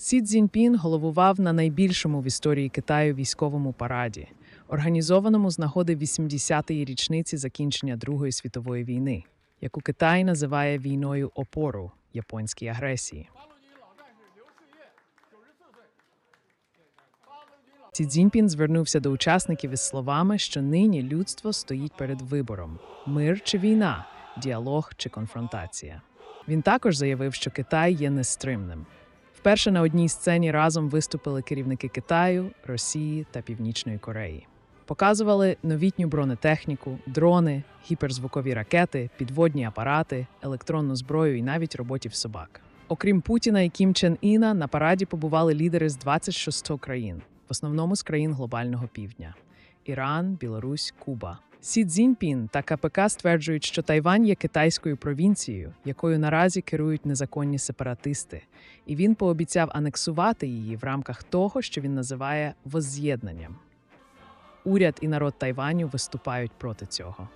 Сі Цзіньпін головував на найбільшому в історії Китаю військовому параді, організованому з нагоди 80-ї річниці закінчення Другої світової війни, яку Китай називає війною опору японській агресії. Сі Цзіньпін звернувся до учасників із словами, що нині людство стоїть перед вибором: мир чи війна, діалог чи конфронтація. Він також заявив, що Китай є нестримним. Вперше на одній сцені разом виступили керівники Китаю, Росії та Північної Кореї. Показували новітню бронетехніку, дрони, гіперзвукові ракети, підводні апарати, електронну зброю і навіть роботів собак. Окрім Путіна і Кім Чен Іна, на параді побували лідери з 26 країн, в основному з країн глобального півдня: Іран, Білорусь, Куба. Сі Цзіньпін та КПК стверджують, що Тайвань є китайською провінцією, якою наразі керують незаконні сепаратисти, і він пообіцяв анексувати її в рамках того, що він називає возз'єднанням. Уряд і народ Тайваню виступають проти цього.